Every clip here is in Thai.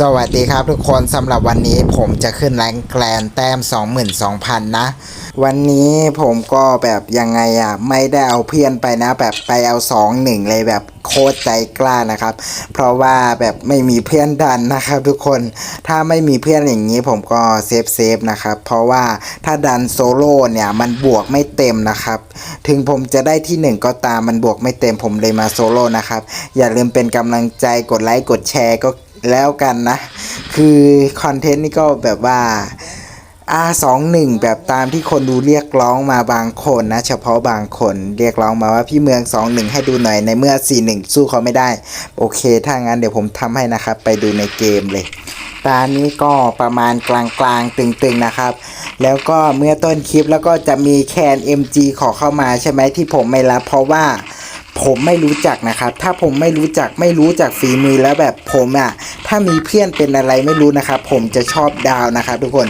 สวัสดีครับทุกคนสำหรับวันนี้ผมจะขึ้นแรงแกลนแต้ม 22,000 นะ วันนี้ผมก็แบบยังไงอะ ไม่ได้เอาเพื่อนไปนะ แบบไปเอา 2-1 เลยแบบโคตรใจกล้านะครับ เพราะว่าแบบไม่มีเพื่อนดันนะครับ ทุกคนถ้าไม่มีเพื่อนอย่างนี้ผมก็เซฟเซฟนะครับเพราะว่าถ้าดันโซโล่เนี่ยมันบวกไม่เต็มนะครับ ถึงผมจะได้ที่หนึ่งก็ตามมันบวกไม่เต็มผมเลยมาโซโล่นะครับอย่าลืมเป็นกำลังใจกดไลค์กดแชร์ก็ แล้วกันนะ คือคอนเทนต์นี่ก็แบบว่าอ่าสองหนึ่งแบบตามที่คนดูเรียกร้องมาบางคนนะ เฉพาะบางคนเรียกร้องมาว่าพี่เมืองสองหนึ่งให้ดูหน่อยในเมื่อสี่หนึ่งสู้เขาไม่ได้ โอเค ถ้างั้นเดี๋ยวผมทำให้นะครับ ไปดูในเกมเลยตานี้ก็ประมาณกลางๆตึงๆนะครับ แล้วก็เมื่อต้นคลิปแล้วก็จะมีแคน MG ขอเข้ามาใช่ไหมที่ผมไม่รับเพราะว่า ผมไม่รู้จักนะครับ ถ้าผมไม่รู้จักไม่รู้จักฝีมือแล้วแบบผมอะ่ะถ้ามีเพื่อนเป็นอะไรไม่รู้นะครับ ผมจะชอบดาวนะครับ ทุกคน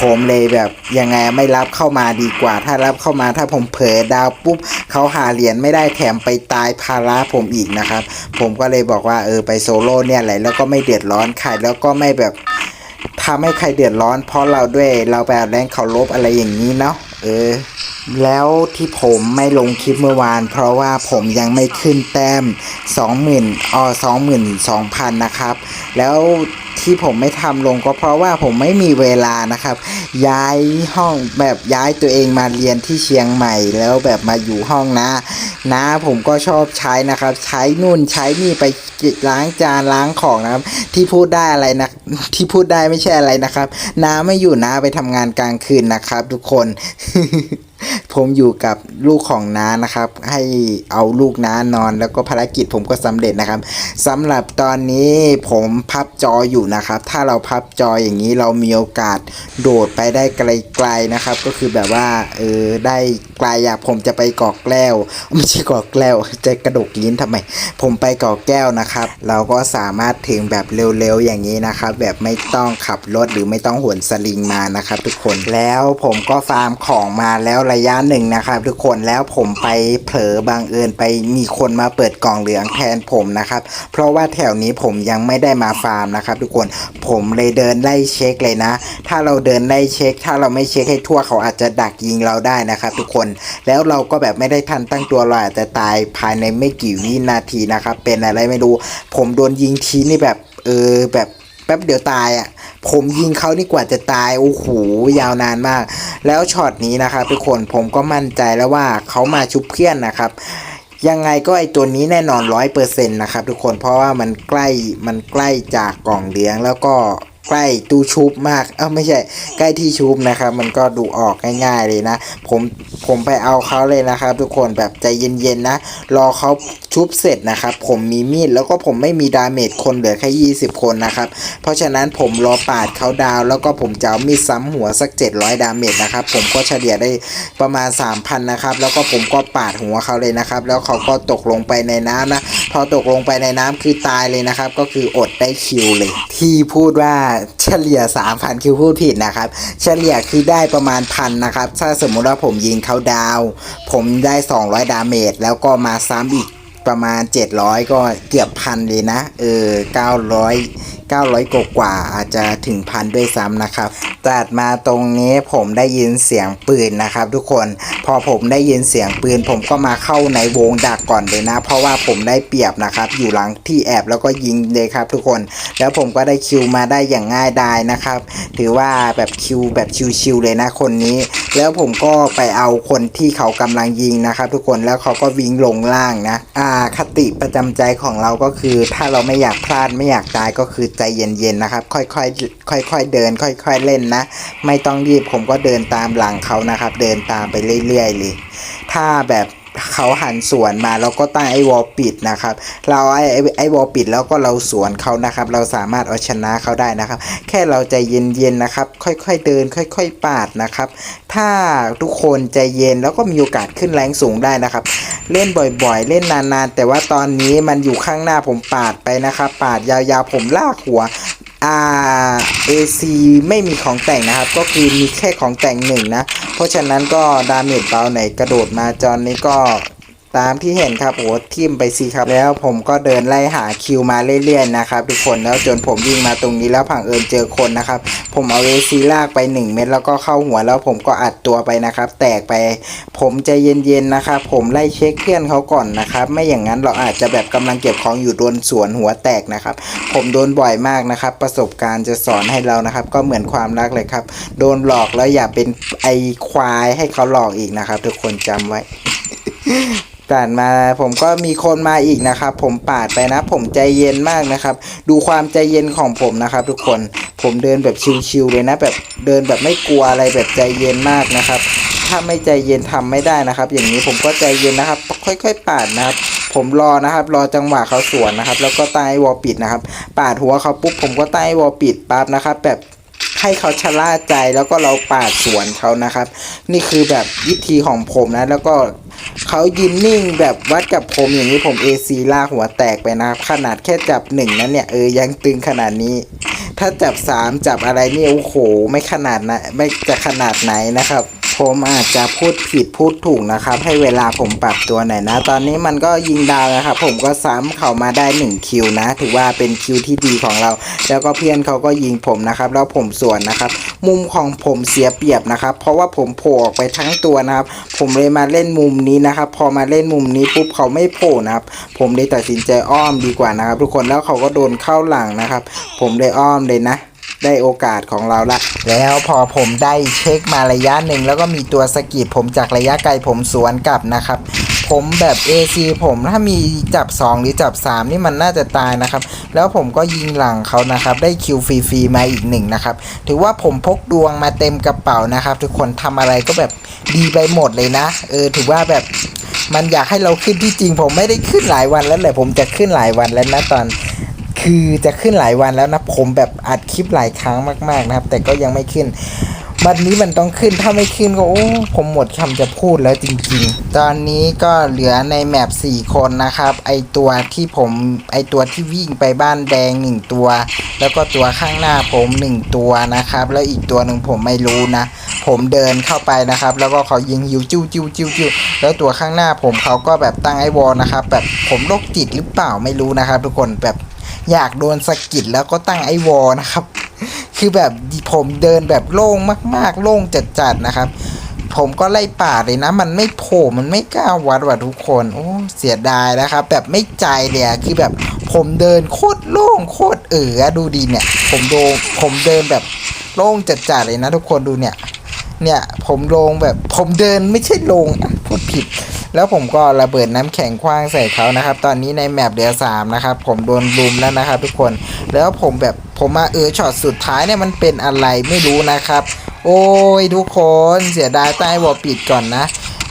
ผมเลยแบบยังไงไม่รับเข้ามาดีกว่า ถ้ารับเข้ามาถ้าผมเผลอดาวปุ๊บเขาหาเหรียญไม่ได้แถมไปตายภาระผมอีกนะครับ ผมก็เลยบอกว่าเออไปโซโล่เนี่ยแหละแล้วก็ไม่เดือดร้อนใครแล้วก็ไม่แบบทำให้ใครเดือดร้อน เพราะเราด้วยเราไปเอาแรงเคารพอะไรอย่างนี้เนาะ ออ แล้วที่ผมไม่ลงคลิปเมื่อวาน เพราะว่าผมยังไม่ขึ้นแต้ม 20,000อ๋อ22,000 นะครับ แล้วที่ผมไม่ทำลงก็เพราะว่าผมไม่มีเวลานะครับ ย้ายห้องแบบย้ายตัวเองมาเรียนที่เชียงใหม่แล้วแบบมาอยู่ห้องนะ นะผมก็ชอบใช้นะครับ ใช้นู่นใช้นี่ไปล้างจานล้างของนะครับ ที่พูดได้อะไรนะที่พูดได้ไม่ใช่อะไรนะครับน้าไม่อยู่น้าไปทำงานกลางคืนนะครับ ทุกคน ผมอยู่กับลูกของน้านะครับ ให้เอาลูกน้านอน แล้วก็ภารกิจผมก็สำเร็จนะครับสำหรับตอนนี้ผมพับจออยู่นะครับ ถ้าเราพับจออย่างนี้เรามีโอกาสโดดไปได้ไกลๆนะครับ ก็คือแบบว่าเออได้ไกลอยากผมจะไปกาะแก้วไม่ใช่กาะแก้วจะกระดกลิ้นทำไม ผมไปกาะแก้วนะครับ เราก็สามารถถึงแบบเร็วๆอย่างนี้นะครับ แบบไม่ต้องขับรถหรือไม่ต้องหวนสลิงมานะครับ ทุกคนแล้วผมก็ฟาร์มของมาแล้วระยะหนึ่งนะครับทุกคนแล้วผมไปเผลอบางเอิญไปมีคนมาเปิดกล่องเหลืองแทนผมนะครับ เพราะว่าแถวนี้ผมยังไม่ได้มาฟาร์มนะครับ ทุกคนผมเลยเดินไล่เช็คเลยนะ ถ้าเราเดินไล่เช็ค ถ้าเราไม่เช็คให้ทั่วเขาอาจจะดักยิงเราได้นะครับ ทุกคนแล้วเราก็แบบไม่ได้ทันตั้งตัวเราอาจจะตายภายในไม่กี่วินาทีนะครับ เป็นอะไรไม่รู้ผมโดนยิงทีนี่แบบเออแบบแป๊บเดียวตายอะ ผมยิงเขานี่กว่าจะตายโอ้โหยาวนานมาก แล้วช็อตนี้นะครับทุกคนผมก็มั่นใจแล้วว่าเขามาชุบเพื่อนนะครับยังไงก็ไอตัวนี้แน่นอนร้อยเปอร์เซ็นต์นะครับทุกคนเพราะว่ามันใกล้มันใกล้จากกล่องเลี้ยงแล้วก็ ใกล้ตู้ชุบมาก เออไม่ใช่ ใกล้ที่ชุบนะครับ มันก็ดูออกง่ายๆเลยนะ ผมผมไปเอาเขาเลยนะครับ ทุกคนแบบใจเย็นๆนะ รอเขาชุบเสร็จนะครับ ผมมีมีดแล้วก็ผมไม่มีดาเมจคนเหลือแค่20 คนนะครับ เพราะฉะนั้นผมรอปาดเขาดาวแล้วก็ผมจะเอามีดซ้ำหัวสัก 700 ดาเมจนะครับ ผมก็เฉลี่ยได้ประมาณ 3,000 นะครับ แล้วก็ผมก็ปาดหัวเขาเลยนะครับ แล้วเขาก็ตกลงไปในน้ำนะ พอตกลงไปในน้ำคือตายเลยนะครับ ก็คืออดได้คิวเลย ที่พูดว่าเฉลี่ย 3,000 คิวพูดผิดนะครับ เฉลี่ยคือได้ประมาณพันนะครับ ถ้าสมมุติว่าผมยิงเขาดาว ผมได้ 200 ดาเมจแล้วก็มาซ้ำอีกประมาณ 700 ก็เกือบพันเลยนะ เออ 900 900 กว่ากว่าอาจจะถึงพันด้วยซ้ำนะครับตัดมาตรงนี้ผมได้ยินเสียงปืนนะครับ ทุกคนพอผมได้ยินเสียงปืน ผมก็มาเข้าในวงดักก่อนเลยนะ เพราะว่าผมได้เปรียบนะครับ อยู่หลังที่แอบแล้วก็ยิงเลยครับ ทุกคน แล้วผมก็ได้คิวมาได้อย่างง่ายดายนะครับ ถือว่าแบบคิวแบบชิวๆเลยนะคนนี้ แล้วผมก็ไปเอาคนที่เขากำลังยิงนะครับ ทุกคนแล้วเขาก็วิ่งลงล่างนะอ่าคติประจำใจของเราก็คือ ถ้าเราไม่อยากพลาดไม่อยากตายก็คือใจเย็นๆนะครับ ค่อยๆค่อยๆเดิน ค่อยๆเล่นนะ ไม่ต้องรีบผมก็เดินตามหลังเขานะครับ เดินตามไปเรื่อยๆเลยถ้าแบบ เขาหันสวนมาเราก็ตั้งไอ้วอลปิดนะครับ เราไอ้ไอ้ไอ้วอลปิดแล้วก็เราสวนเขานะครับ เราสามารถเอาชนะเขาได้นะครับ แค่เราใจเย็นๆนะครับ ค่อยๆเดิน ค่อย ๆ ปาดนะครับ ถ้าทุกคนใจเย็นแล้วก็มีโอกาสขึ้นแรงสูงได้นะครับ เล่นบ่อยๆ เล่นนานๆ แต่ว่าตอนนี้มันอยู่ข้างหน้าผมปาดไปนะครับ ปาดยาวๆผมลากหัว อ่า AC ไม่มีของแต่งนะครับ ก็คือมีแค่ของแต่งหนึ่งนะ เพราะฉะนั้นก็ดาเมจเบาไหนกระโดดมาจอนนี้ก็ ตามที่เห็นครับโอ้ทิมไปสิครับ แล้วผมก็เดินไล่หาคิวมาเรื่อยๆนะครับทุกคนแล้วจนผมวิ่งมาตรงนี้แล้วผังเอิญเจอคนนะครับ ผมเอาเอซีลากไป 1 เม็ดแล้วก็เข้าหัวแล้วผมก็อัดตัวไปนะครับ แตกไป ผมใจเย็นๆนะครับ ผมไล่เช็คเพื่อนเขาก่อนนะครับ ไม่อย่างนั้นเราอาจจะแบบกำลังเก็บของอยู่โดนสวนหัวแตกนะครับ ผมโดนบ่อยมากนะครับ ประสบการณ์จะสอนให้เรานะครับ ก็เหมือนความรักเลยครับ โดนหลอกแล้วอย่าเป็นไอควายให้เขาหลอกอีกนะครับ ทุกคนจำไว้ ผ่านมาผมก็มีคนมาอีกนะครับ ผมปาดไปนะ ผมใจเย็นมากนะครับ ดูความใจเย็นของผมนะครับ ทุกคนผมเดินแบบชิวๆเลยนะ แบบเดินแบบไม่กลัวอะไรแบบใจเย็นมากนะครับ ถ้าไม่ใจเย็นทำไม่ได้นะครับ อย่างนี้ผมก็ใจเย็นนะครับ ค่อย ๆ ปาดนะครับผมรอนะครับ รอจังหวะเขาสวนนะครับ แล้วก็ใต้วอลปิดนะครับ ปาดหัวเขาปุ๊บผมก็ใต้วอลปิดปั๊บนะครับ แบบให้เขาชะล่าใจแล้วก็เราปาดสวนเขานะครับ นี่คือแบบวิธีของผมนะ แล้วก็ เขายืนนิ่งแบบวัดกับผมอย่างนี้ผมเอซีลากหัวแตกไปนะครับ ขนาดแค่จับหนึ่งนั้นเนี่ยเออยังตึงขนาดนี้ ถ้าจับสามจับอะไรนี่โอ้โห ไม่ขนาดนะไม่จะขนาดไหนนะครับ ผมอาจจะพูดผิดพูดถูกนะครับ ให้เวลาผมปรับตัวหน่อยนะ ตอนนี้มันก็ยิงดาวนะครับผมก็ซ้ำเขามาได้ 1 คิวนะ ถือว่าเป็นคิวที่ดีของเรา แล้วก็เพื่อนเขาก็ยิงผมนะครับ แล้วผมสวนนะครับ มุมของผมเสียเปรียบนะครับ เพราะว่าผมโผล่ออกไปทั้งตัวนะครับ ผมเลยมาเล่นมุมนี้นะครับ พอมาเล่นมุมนี้ปุ๊บเขาไม่โผล่นะครับ ผมเลยตัดสินใจอ้อมดีกว่านะครับ ทุกคนแล้วเขาก็โดนเข้าหลังนะครับ ผมเลยอ้อมเลยนะ ได้โอกาสของเราละแล้วพอผมได้เช็คมาระยะหนึ่งแล้วก็มีตัวสกิดผมจากระยะไกลผมสวนกลับนะครับ ผมแบบ AC ผมถ้ามีจับ 2 หรือจับ 3 นี่มันน่าจะตายนะครับ แล้วผมก็ยิงหลังเขานะครับ ได้คิวฟรีๆมาอีกหนึ่งนะครับ ถือว่าผมพกดวงมาเต็มกระเป๋านะครับ ทุกคนทำอะไรก็แบบดีไปหมดเลยนะ เออถือว่าแบบมันอยากให้เราขึ้นที่จริง ผมไม่ได้ขึ้นหลายวันแล้วแหละผมจะขึ้นหลายวันแล้วนะตอน คือจะขึ้นหลายวันแล้วนะผมแบบอัดคลิปหลายครั้งมาก ๆ นะครับ แต่ก็ยังไม่ขึ้นวันนี้มันต้องขึ้นถ้าไม่ขึ้นก็โอ้ผมหมดคำจะพูดแล้วจริงๆ ตอนนี้ก็เหลือในแมป4คนนะครับ ไอตัวที่ผมไอตัวที่วิ่งไปบ้านแดง 1 ตัว แล้วก็ตัวข้างหน้าผม 1 ตัวนะครับ แล้วอีกตัวหนึ่งผมไม่รู้นะ ผมเดินเข้าไปนะครับ แล้วก็เขายิงยิวจิ้วจิ้วจิ้วจิ้วแล้วตัวข้างหน้าผมเขาก็แบบตั้งไอวอลนะครับแบบผมโรคจิตหรือเปล่าไม่รู้นะครับ ทุกคนแบบ อยากโดนสะกิดแล้วก็ตั้งไอวอลนะครับ คือแบบผมเดินแบบโล่งมาก ๆ โล่งจัดๆนะครับ ผมก็ไล่ป่าเลยนะ มันไม่โผล่มันไม่กล้าวัดว่ะทุกคน โอ้เสียดายนะครับ แบบไม่ใจเลยอะคือแบบผมเดินโคตรโล่งโคตรเอ๋อดูดีเนี่ย ผมโดนผมเดินแบบโล่งจัดๆเลยนะ ทุกคนดูเนี่ย เนี่ยผมลงแบบผมเดินไม่ใช่ลงอะพูดผิด แล้วผมก็ระเบิดน้ำแข็งคว้างใส่เขานะครับ ตอนนี้ในแมปเหลือสามนะครับผมโดนลุมแล้วนะครับทุกคนแล้วผมแบบผมมาเออช็อตสุดท้ายเนี่ยมันเป็นอะไรไม่รู้นะครับ โอ้ยทุกคนเสียดายใต้วอปิดก่อนนะ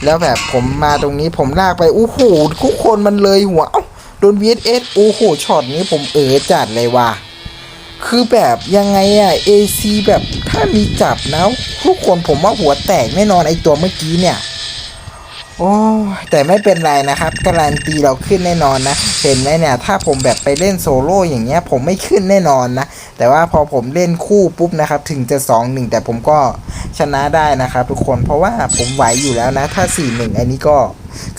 แล้วแบบผมมาตรงนี้ผมลากไปโอ้โหทุกคนมันเลยหัวเอ้าโดน VSS โอ้โหช็อตนี้ผมเออจัดเลยว่ะคือแบบยังไงอะ AC แบบถ้ามีจับนะทุกคนผมว่าหัวแตกแน่นอนไอตัวเมื่อกี้เนี่ย โอ้แต่ไม่เป็นไรนะครับ การันตีเราขึ้นแน่นอนนะ เห็นไหมเนี่ยถ้าผมแบบไปเล่นโซโล่อย่างเงี้ยผมไม่ขึ้นแน่นอนนะ แต่ว่าพอผมเล่นคู่ปุ๊บนะครับ ถึงจะ 2 1 แต่ผมก็ชนะได้นะครับ ทุกคนเพราะว่าผมไหวอยู่แล้วนะ ถ้า 4 1 อันนี้ก็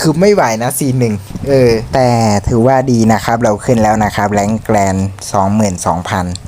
คือไม่ไหวนะ 4 1 เออ แต่ถือว่าดีนะครับ เราขึ้นแล้วนะครับ แรงแกลน22,000